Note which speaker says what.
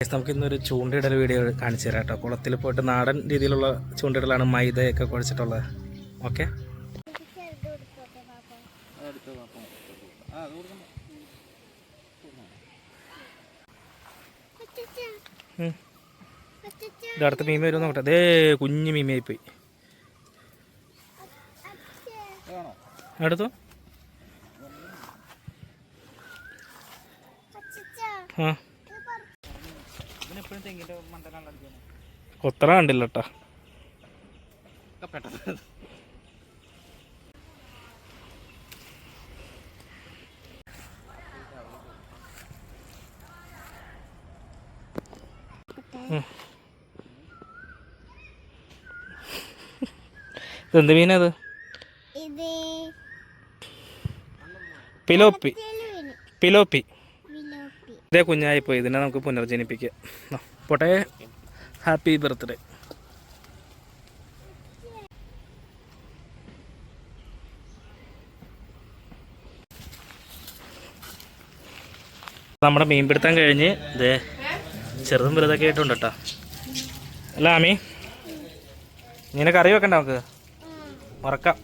Speaker 1: നമുക്ക് ഇന്നൊരു ചൂണ്ടയിടൽ വീഡിയോ കാണിച്ചു തരാം കേട്ടോ. കുളത്തിൽ പോയിട്ട് നാടൻ രീതിയിലുള്ള ചൂണ്ടയിടലാണ് മൈദയൊക്കെ കുഴച്ചിട്ടുള്ളത്. ഓക്കെ ഇത് അടുത്ത മീമ വരും നോക്കട്ടെ. അതേ കുഞ്ഞു മീമയായി പോയി അടുത്തോ? ആ. കൊത്തറ കണ്ടില്ല കേട്ടാ ഇതെന്ത് മീനത് പിലോപ്പി. പിലോപ്പി. ഇതേ കുഞ്ഞായി പോയി ഇതിനെ നമുക്ക് പുനർജനിപ്പിക്കാം. പോട്ടെ. ഹാപ്പി ബർത്ത്ഡേ നമ്മുടെ മീൻപിടുത്തം കഴിഞ്ഞ് ഇതേ ചെറുതും വലുതൊക്കെ ആയിട്ടുണ്ട് കേട്ടോ. അല്ല ആമി ഇങ്ങനെ കറി വെക്കണ്ട നമുക്ക്? ഉറക്കാം.